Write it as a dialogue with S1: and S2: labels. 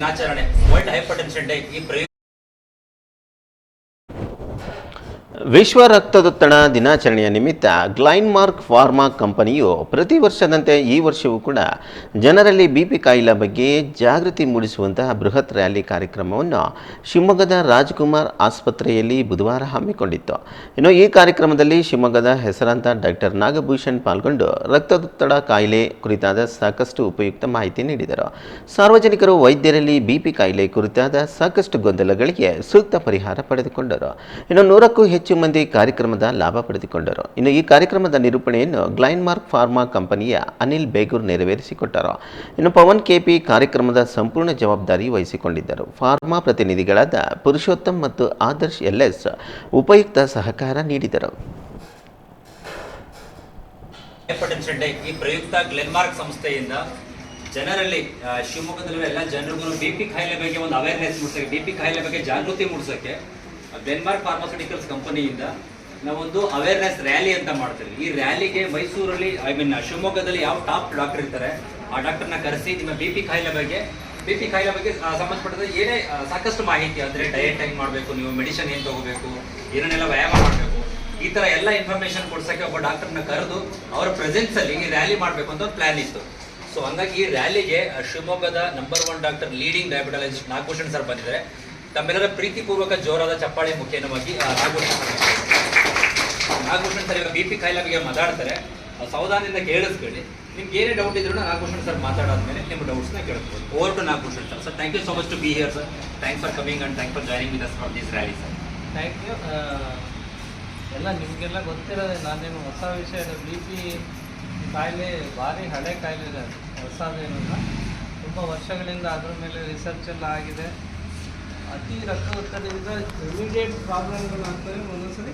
S1: ದಿನಾಚರಣೆ world hypertension day ಈ ಪ್ರಯುಕ್ತ
S2: ವಿಶ್ವ ರಕ್ತದೊತ್ತಡ ದಿನಾಚರಣೆಯ ನಿಮಿತ್ತ ಗ್ಲೈನ್ಮಾರ್ಕ್ ಫಾರ್ಮಾ ಕಂಪನಿಯು ಪ್ರತಿ ವರ್ಷದಂತೆ ಈ ವರ್ಷವೂ ಕೂಡ ಜನರಲ್ಲಿ ಬಿ ಪಿ ಕಾಯಿಲೆ ಬಗ್ಗೆ ಜಾಗೃತಿ ಮೂಡಿಸುವಂತಹ ಬೃಹತ್ ರ್ಯಾಲಿ ಕಾರ್ಯಕ್ರಮವನ್ನು ಶಿವಮೊಗ್ಗದ ರಾಜ್ಕುಮಾರ್ ಆಸ್ಪತ್ರೆಯಲ್ಲಿ ಬುಧವಾರ ಹಮ್ಮಿಕೊಂಡಿತ್ತು. ಇನ್ನು ಈ ಕಾರ್ಯಕ್ರಮದಲ್ಲಿ ಶಿವಮೊಗ್ಗದ ಹೆಸರಾಂತ ಡಾಕ್ಟರ್ ನಾಗಭೂಷಣ್ ಪಾಲ್ಗೊಂಡು ರಕ್ತದೊತ್ತಡ ಕಾಯಿಲೆ ಕುರಿತಾದ ಸಾಕಷ್ಟು ಉಪಯುಕ್ತ ಮಾಹಿತಿ ನೀಡಿದರು. ಸಾರ್ವಜನಿಕರು ವೈದ್ಯರಲ್ಲಿ ಬಿಪಿ ಕಾಯಿಲೆ ಕುರಿತಾದ ಸಾಕಷ್ಟು ಗೊಂದಲಗಳಿಗೆ ಸೂಕ್ತ ಪರಿಹಾರ ಪಡೆದುಕೊಂಡರು. ಇನ್ನು ನೂರಕ್ಕೂ ಮಂದಿ ಕಾರ್ಯಕ್ರಮದ ಲಾಭ ಪಡೆದುಕೊಂಡರು. ಇನ್ನು ಈ ಕಾರ್ಯಕ್ರಮದ ನಿರೂಪಣೆಯನ್ನು ಗ್ಲೈನ್ಮಾರ್ಕ್ ಫಾರ್ಮಾ ಕಂಪನಿಯ ಅನಿಲ್ ಬೇಗೂರ್ ನೆರವೇರಿಸಿಕೊಟ್ಟರು. ಇನ್ನು ಪವನ್ ಕೆಪಿ ಕಾರ್ಯಕ್ರಮದ ಸಂಪೂರ್ಣ ಜವಾಬ್ದಾರಿ ವಹಿಸಿಕೊಂಡಿದ್ದರು. ಫಾರ್ಮಾ ಪ್ರತಿನಿಧಿಗಳಾದ ಪುರುಷೋತ್ತಮ್ ಮತ್ತು ಆದರ್ಶ್ ಎಲ್ಎಸ್ ಉಪಯುಕ್ತ ಸಹಕಾರ ನೀಡಿದರು.
S1: ಈ ಪ್ರಯುಕ್ತ ಸಂಸ್ಥೆಯಿಂದ ಜನರಲ್ಲಿ ಶಿವಮೊಗ್ಗದಲ್ಲಿರೋ ಎಲ್ಲ ಜನರಿಗೂ ಬಿ ಪಿ ಕಾಯಿಲೆ ಬಗ್ಗೆ ಒಂದು ಅವೇರ್ನೆಸ್ ಮೂಡಿಸೋಕೆ ಬಿ ಪಿ ಕಾಯಿಲೆ ಬಗ್ಗೆ ಜಾಗೃತಿ ಮೂಡಿಸೋಕೆ ಗ್ಲೆನ್ಮಾರ್ಕ್ ಫಾರ್ಮಾಸ್ಯೂಟಿಕಲ್ಸ್ ಕಂಪನಿಯಿಂದ ನಾವೊಂದು ಅವೇರ್ನೆಸ್ ರ್ಯಾಲಿ ಅಂತ ಮಾಡ್ತೀವಿ. ಈ ರ್ಯಾಲಿಗೆ ಮೈಸೂರಲ್ಲಿ ಐ ಮೀನ್ ಶಿವಮೊಗ್ಗದಲ್ಲಿ ಯಾವ ಟಾಪ್ ಡಾಕ್ಟರ್ ಇರ್ತಾರೆ, ಆ ಡಾಕ್ಟರ್ನ ಕರೆಸಿ ನಿಮ್ಮ ಬಿ ಪಿ ಕಾಯಿಲೆ ಬಗ್ಗೆ ಬಿ ಪಿ ಕಾಯಿಲೆ ಬಗ್ಗೆ ಸಂಬಂಧಪಟ್ಟಂತೆ ಏನೇ ಸಾಕಷ್ಟು ಮಾಹಿತಿ ಅಂದರೆ ಡಯಟ್ ಹೆಂಗೆ ಮಾಡಬೇಕು, ನೀವು ಮೆಡಿಸಿನ್ ಏನು ತಗೋಬೇಕು, ಏನನ್ನೆಲ್ಲ ವ್ಯಾಯಾಮ ಮಾಡಬೇಕು, ಈ ಥರ ಎಲ್ಲ ಇನ್ಫಾರ್ಮೇಷನ್ ಕೊಡ್ಸೋಕ್ಕೆ ಒಬ್ಬ ಡಾಕ್ಟರ್ನ ಕರೆದು ಅವರ ಪ್ರೆಸೆನ್ಸಲ್ಲಿ ಈ ರ್ಯಾಲಿ ಮಾಡಬೇಕು ಅಂತ ಒಂದು ಪ್ಲ್ಯಾನ್ ಇತ್ತು. ಸೊ ಹಂಗಾಗಿ ಈ ರ್ಯಾಲಿಗೆ ಶಿವಮೊಗ್ಗದ number one doctor leading diabetologist Nagabhushan sir ಬಂದಿದ್ದಾರೆ. ತಮ್ಮೆಲ್ಲರ ಪ್ರೀತಿಪೂರ್ವಕ ಜೋರಾದ ಚಪ್ಪಾಳೆ ಮುಖೇನವಾಗಿ ನಾಗಭೂಷಣ ನಾಗಭೂಷಣ್ ಸರ್ ಇವಾಗ ಬಿ ಪಿ ಕಾಯಿಲೆ ಬಗ್ಗೆ ಮಾತಾಡ್ತಾರೆ. ಸೌದಾನಿಂದ ಸಾವಧಾನದಿಂದ ಕೇಳಿಸ್ಕೊಳ್ಳಿ. ನಿಮ್ಗೆ ಏನೇ ಡೌಟ್ ಇದ್ರು ನಾಗಭೂಷಣ್ ಸರ್ ಮಾತಾಡಾದ್ಮೇಲೆ ನಿಮ್ಮ ಡೌಟ್ಸ್ನ ಕೇಳ್ಬೋದು. Over to Nagabhushan sir. Sir thank you so much to be here sir thanks for coming and thank for joining with us for this rally sir
S3: thank you ಎಲ್ಲ ನಿಮಗೆಲ್ಲ ಗೊತ್ತಿರೋದೆ, ನಾನೇನು ಹೊಸ ವಿಷಯ ಬಿ ಪಿ ಕಾಯಿಲೆ ಭಾರಿ ಹಳೆ ಕಾಯಿಲೆ ಇದೆ. ಹೊಸದೇನಲ್ಲ ತುಂಬ ವರ್ಷಗಳಿಂದ ಅದ್ರ ಮೇಲೆ ರಿಸರ್ಚ್ ಎಲ್ಲ ಆಗಿದೆ. ಅತಿ ರಕ್ತ ಒತ್ತಡದಿಂದ ಇಮಿಡಿಯೇಟ್ ಪ್ರಾಬ್ಲಮ್ಗಳು ಆಗ್ತವೆ ಒಂದೊಂದ್ಸರಿ.